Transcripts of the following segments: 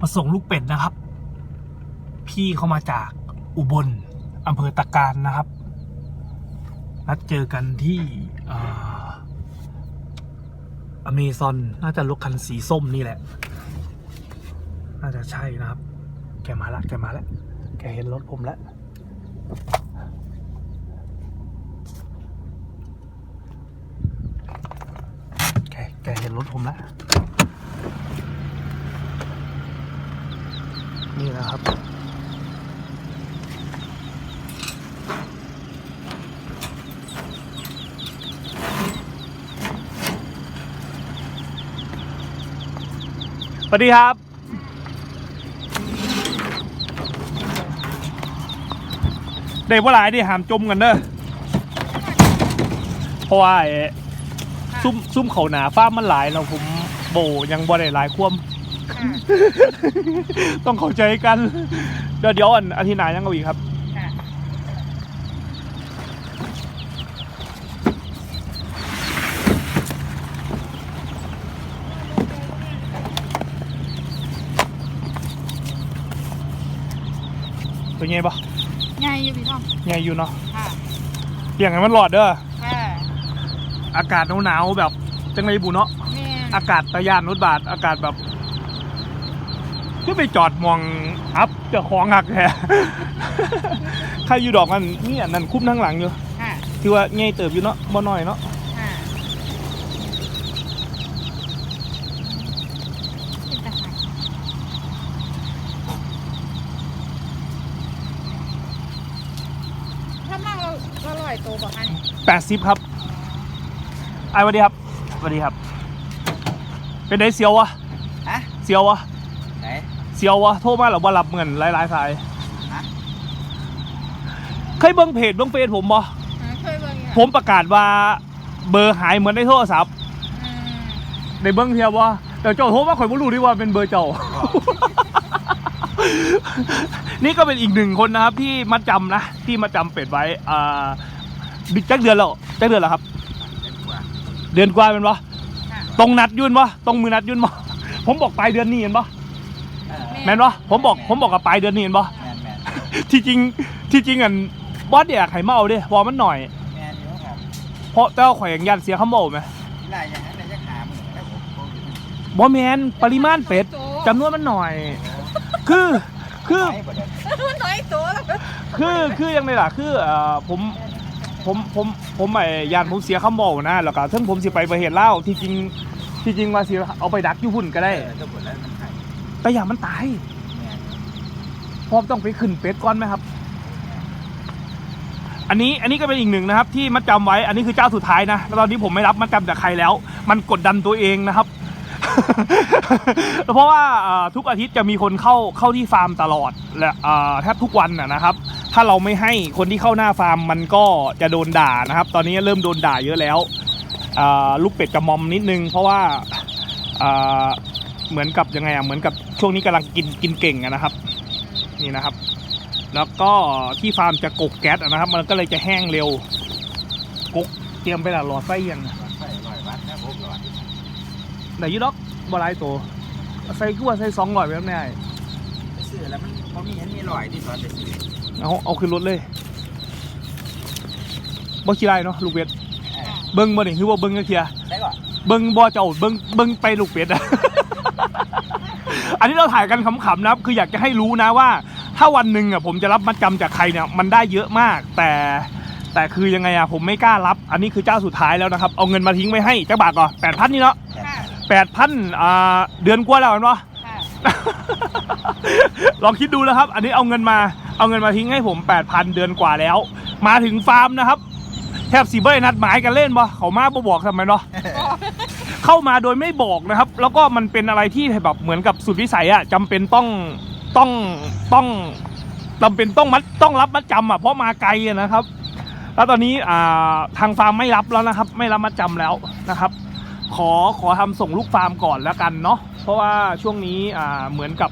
มาส่งลูกเป็ดนะครับ พี่เขามาจากอุบลอำเภอตะการนะครับ นัดเจอกันที่อเมซอนน่าจะรถคันสีส้มนี่แหละ น่าจะใช่นะครับ แกมาละแกมาแล้วแกเห็นรถผมแล้วแกแกเห็นรถผมแล้ว นี่นะครับ สวัสดีครับ เด็กว่าหลายดิหามจมกันเด้อเพราะว่าไอ้ซุ่มซุ่มเขาหนาฟ้ามันหลายเราผมโบยังบ่ได้หลายควม ค่ะต้องเข้าใจกัน เดี๋ยวเดี๋ยวอันอาทิตย์หน้ายังเอาอีกครับ ค่ะเป็นไงปะใหญ่อยู่พี่ท่อมไงอยู่เนาะค่ะเปลี่ยนให้มันหลอดเด้อ ค่ะอากาศหนาวๆแบบจังไรบุเนาะ แม่นอากาศตะยานนุดบาทอากาศแบบ ก็ไปจอดมองอัพเจะของหักแท้ใครอยู่ดอกมันนี่อันนั้นคุ้มทั้งหลังอยู่ค่ะคือว่าไงเติบอยู่เนาะบ่น้อยเนาะค่ะเป็นตะไคร้ถ้ามั่งเราเราลอยตัวบอกอันแปดสิบครับไอ้สวัสดีครับสวัสดีครับ เป็นไดเซียววะฮะเซียววะไหน เซียววะโทรมาหรือว่ารับเงินหลายๆสายฮะเคยเบิ่งเพจเบิ่งเฟซผมบ่อ่าเคยเบิ่งอยู่ผมประกาศว่าเบอร์หายเหมือนในโทรศัพท์อืมในเบิ่งเทียบว่าแต่เจ้าโทรมาข่อยบ่รู้ดีว่าเป็นเบอร์เจ้า นี่ก็เป็นอีกหนึ่งคนนะครับ ที่มาจำนะที่มาจำเป็ดไว้อ่าบิ๊กจักเดือนแล้วจักเดือนแล้วครับเป็นกว่าเดือนกว่าเป็นปะค่ะตรงนัดยุ่นปะตรงมือนัดยุ่นปะผมบอกปลายเดือนนี้เห็นปะเออ แมนปะผมบอกผมบอกกับปลายเดือนนี้เห็นปะแมนแมนที่จริงที่จริงอันบอสอยากให้เมาเด้พอมันหน่อย แมนอยู่ครับเพราะแต่ว่าข่อยยังยันเสียคำบอกไหมที่ไรอย่างนั้นเลยจะหามือแล้วผมผมอยู่ที่บอแมนปริมาณเป็ดจำนวนมันหน่อย คือคือไหนบ่ได้มันน้อยตัวแล้วคือคือยังไงล่ะคือเอ่อผมผมผมผมไอ้ยานผมเสียคำบอกนะแล้วก็ซึ่งผมสิไปประเทศลาวที่จริงที่จริงว่าสิเอาไปดักอยู่หุ่นก็ได้ เออถ้าผลแล้วมันไข่ แต่อย่างมันตายพร้อมต้องไปขึ้นเป็ดก่อนไหมครับ อันนี้อันนี้ก็เป็นอีกหนึ่งนะครับ ที่มัดจำไว้ อันนี้คือเจ้าสุดท้ายนะแล้วตอนนี้ผมไม่รับมัดจำจากใครแล้ว มันกดดันตัวเองนะครับ เพราะว่าทุกอาทิตย์จะมีคนเข้าเข้าที่ฟาร์มตลอดและแทบทุกวันนะครับ ถ้าเราไม่ให้คนที่เข้าหน้าฟาร์มมันก็จะโดนด่านะครับ ตอนนี้เริ่มโดนด่าเยอะแล้วลูกเป็ดจะมอมนิดนึง เพราะว่าเอ่อเหมือนกับยังไงอะเหมือนกับ ช่วงนี้กำลังกินกินเก่งอะนะครับ นี่นะครับ แล้วก็ที่ฟาร์มจะกกแก๊สอะนะครับ มันก็เลยจะแห้งเร็วกกเตรียมไปละหลอดไฟยังวัดไฟร้อยวัดนะผมร้อยไหนอยูดอกบหลายตัวใส่กู้ว่าใส่สองร้อยแบบนี้ไปซื้อแล้วมันเขามีเห็นมีรอยที่ตอนไปซื้อเอาเอาขึ้นรถเลยบ่ขี้ไรเนาะลูกเป็ดเออเบิ้งบ่นี่คือว่าเบิ้งก็เคลียร์ได้ก่อนเบิ้งบ่เจ้าเบิ้งเบิ้งไปลูกเป็ดอะ อันนี้เราถ่ายกันขำๆนะครับคืออยากจะให้รู้นะว่า ถ้าวันหนึ่งอะผมจะรับมัดจำจากใครเนี่ยมันได้เยอะมาก แต่แต่คือยังไงอะผมไม่กล้ารับ อันนี้คือเจ้าสุดท้ายแล้วนะครับ เอาเงินมาทิ้งไว้ให้เจ้าบาทก่อนแปดพันนี่เนาะค่ะแปดพันอ่าเดือนกว่าแล้วเห็นปะ ค่ะ ลองคิดดูนะครับ อันนี้เอาเงินมา เอาเงินมาทิ้งให้ผมแปดพันเดือนกว่าแล้ว มาถึงฟาร์มนะครับ แทบสีเบยนัดหมายกันเล่นปะเขามาบ่บอกทำไมเนาะ เข้ามาโดยไม่บอกนะครับ แล้วก็มันเป็นอะไรที่แบบเหมือนกับสุดวิสัยอะจำเป็นต้องต้องต้องจำเป็นต้องมัดต้องรับมัดจำอะเพราะมาไกลอะนะครับ แล้วตอนนี้อ่าทางฟาร์มไม่รับแล้วนะครับ ไม่รับมัดจำแล้วนะครับ ขอขอทำส่งลูกฟาร์มก่อนแล้วกันเนาะเพราะว่าช่วงนี้อ่าเหมือนกับ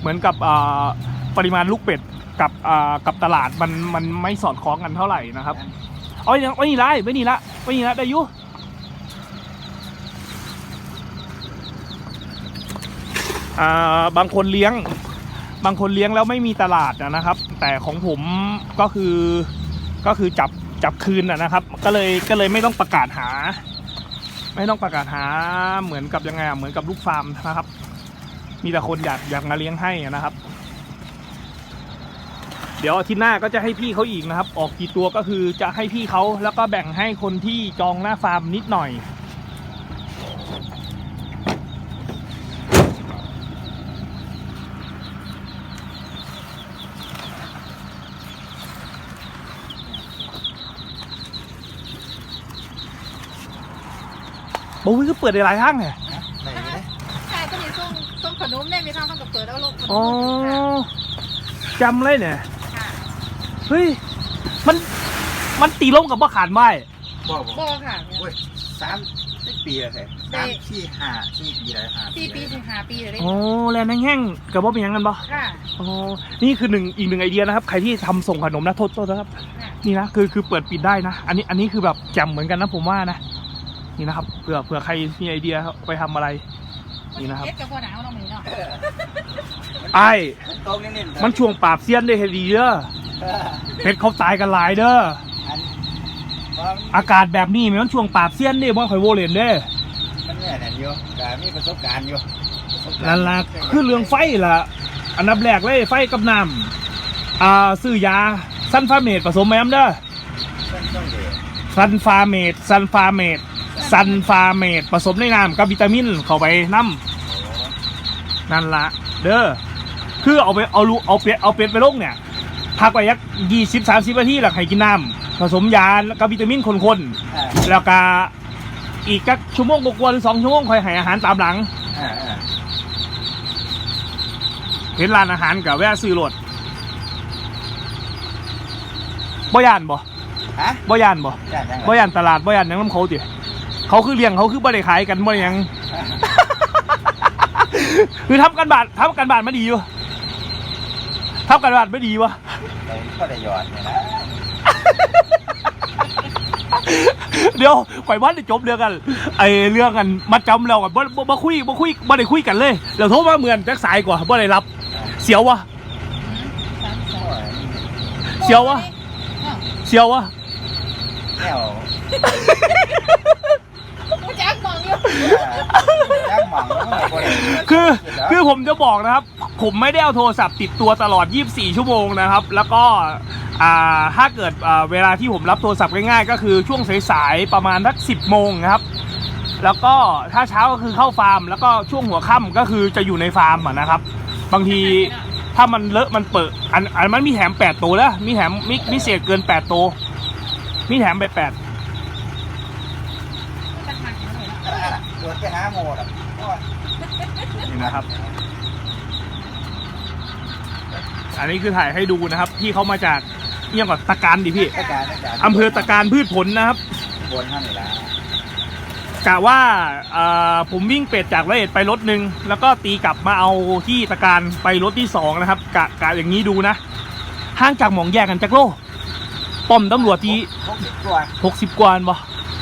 เหมือนกับอ่าปริมาณลูกเป็ดกับอ่ากับตลาดมันมันไม่สอดคล้องกันเท่าไหร่นะครับ เอาอย่างไว้นี่ละไว้นี่ละไว้นี่ละได้อยุ อ่า บางคนเลี้ยง บางคนเลี้ยงแล้วไม่มีตลาดนะครับ แต่ของผมก็คือก็คือจับจับคืนนะครับ ก็เลยก็เลยไม่ต้องประกาศหา ไม่ต้องประกาศหาเหมือนกับยังไงอะเหมือนกับลูกฟาร์มนะครับ มีแต่คนอยากอยากมาเลี้ยงให้นะครับ เดี๋ยวอาทิตย์หน้าก็จะให้พี่เขาอีกนะครับ ออกกี่ตัวก็คือจะให้พี่เขาแล้วก็แบ่งให้คนที่จองหน้าฟาร์มนิดหน่อย โอ้ยก็เปิดได้หลายห้างไงไหนเนี่ยใช่ก็มีส่งส่งขนมได้มีทางเขาก็เปิดเอาลงขนมอ๋อค่ะจำเลยเนี่ยค่ะเฮ้ยมันมันตีล้มกับว่าขาดไม้บอกบอกโบค่ะโอ้ยสามสิบปีแล้วแท้สามสี่ห้าสี่ปีแล้วห้าสี่ปีถึงห้าปีเลยโอ้แลนแห้งๆกับว่าเป็นหยังกันปะค่ะอ๋อนี่คือหนึ่งอีกหนึ่งไอเดียนะครับ ใครที่ทำส่งขนมนะโทษโทษนะครับค่ะนี่นะคือคือเปิดปิดได้นะ อันนี้อันนี้คือแบบแจ่มเหมือนกันนะผมว่านะ นี่นะครับเผื่อเผื่อใครมีไอเดียไปทำอะไร นี่นะครับเอ็ดกับพ่อหนาวน้องมือเนาะไอ้โต๊ะนี่ๆมันช่วงปราบเซียนได้เฮดีเด้อเออเพชรเขาตายกันหลายเด้ออันว่าอากาศแบบนี้มันช่วงปราบเซียนเด้บ่ค่อยโวเลนเด้มันเนี่ยนั่นอยู่ก็มีประสบการณ์อยู่ประสบการณ์นั่นล่ะคือเรื่องไฟล่ะ อันดับแรกเลยไฟกับน้ำอ่าซื้อยาซันฟาเมดผสมแมมเด้อต้นต้องเดือดซันฟาเมดซันฟาเมด ซันฟาเมดผสมในน้ำกับวิตามินเข้าไปน้ำนั่นละเด้อคือเอาไปเอาลูเอาเป็ดเอาเป็ดไปลงเนี่ยพักไว้ยักยี่สิบสามสิบนาทีแล้วให้กินน้ำผสมยากับวิตามินคนอ่าๆแล้วก็อีกสักชั่วโมงกว่าๆหรือสองชั่วโมงค่อยให้อาหารตามหลังอ่าอ่าเห็นร้านอาหารกับแวะซื้อรถบ่ยานบ่ฮะบ่ยานบ่จ้างจังบ่ยานตลาดบ่ยานหยังน้ำเขาติ เขาคือเลี้ยงเขาคือบ่ได้ขายกันบ่ได้หยัง คือทำกันบาททำกันบาทไม่ดีอยู่ทำกันบาทไม่ดีวะเราก็ได้หยอดเนี่ยนะเดี๋ยวข่อยว่าจะจบเรื่องกันไอเรื่องกันมาจำแล้วกันบ่บ่บ่คุยบ่คุยบ่ได้คุยกันเลยแล้วโทรมาเหมือนแจ็คสายกว่าบ่ได้รับ เสียววะโอ้ยเสียววะเสียววะ แนวกู แจ๊กมองอยู่จ้างหมองมันก็บ่ได้คือคือผมจะบอกนะครับ ผมไม่ได้เอาโทรศัพท์ติดตัวตลอด 24 ชั่วโมงนะครับ แล้วก็อ่าถ้าเกิดอ่าเวลาที่ผมรับโทรศัพท์ง่ายๆ ก็คือช่วงสายๆประมาณสัก10 โมงนะครับ แล้วก็ถ้าเช้าก็คือเข้าฟาร์ม แล้วก็ช่วงหัวค่ำก็คือจะอยู่ในฟาร์มอะนะครับ บางทีถ้ามันเลอะมันเปิดอันอันมันมีแถม8ตัวแล้วมีแถมมีมีเศษเกิน8ตัวมีแถมไป8 จะหักอยู่เลยเนาะ อ่าตรวจไปหา โมดอะโอ้ยนี่นะครับ อันนี้คือถ่ายให้ดูนะครับ พี่เขามาจากเอี่ยงกับตะการดิพี่ตะการตะการอำเภอตะการพืชผลนะครับบนท่านนี่ละกะว่าอ่าผมวิ่งเป็ดจากร้อยเอ็ดไปรถหนึ่งแล้วก็ตีกลับมาเอาที่ตะการไปรถที่สองนะครับกะกะอย่างนี้ดูนะห่างจากหมองแยกกันจากโลป้อมตำรวจที่หกสิบกว่าหกสิบกว่าอันบ่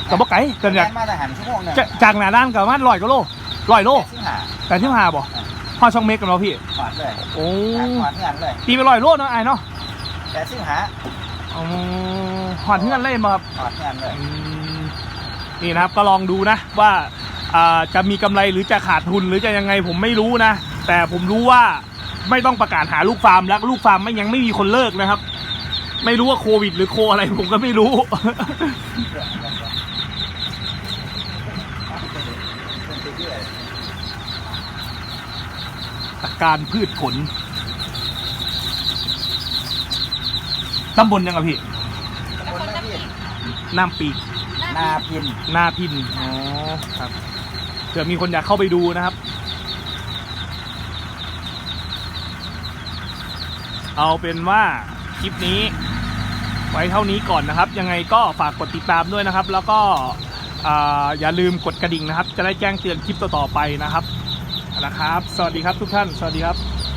กับบ่ไก่กันจากมาทหารชั่วโมงหนึงจะจากหน้าด้านกับมันร้อยก็โลร้อยโลสิงหาแต่ที่มาบ่พอช่องเมกกันเนาะพี่ถอดเลยโอ้ถอดเงินเลยตีไปร้อยโลเนาะไอ้เนาะแต่สิงหาอ๋อหอดเงินเล่นมาครับถอดเงินเลยอืมนี่นะครับก็ลองดูนะว่าอ่าจะมีกำไรหรือจะขาดทุนหรือจะยังไงผมไม่รู้นะ แต่ผมรู้ว่าไม่ต้องประกาศหาลูกฟาร์มแล้วลูกฟาร์มไม่ยังไม่มีคนเลิกนะครับ ไม่รู้ว่าโควิด หรือโคอะไรผมก็ไม่รู้ตะ การพืชผลตำบลยังไงพี่ แล้วคนนักกินน้ำปีกหนาพินหน้าพินอ๋อครับเผื่อมีคนอยากเข้าไปดูนะครับ เอาเป็นว่าคลิปนี้ ไว้เท่านี้ก่อนนะครับ ยังไงก็ฝากกดติดตามด้วยนะครับ แล้วก็อ่าอย่าลืมกดกระดิ่งนะครับ จะได้แจ้งเตือนคลิปต่อๆไปนะครับ นะครับ สวัสดีครับทุกท่าน สวัสดีครับ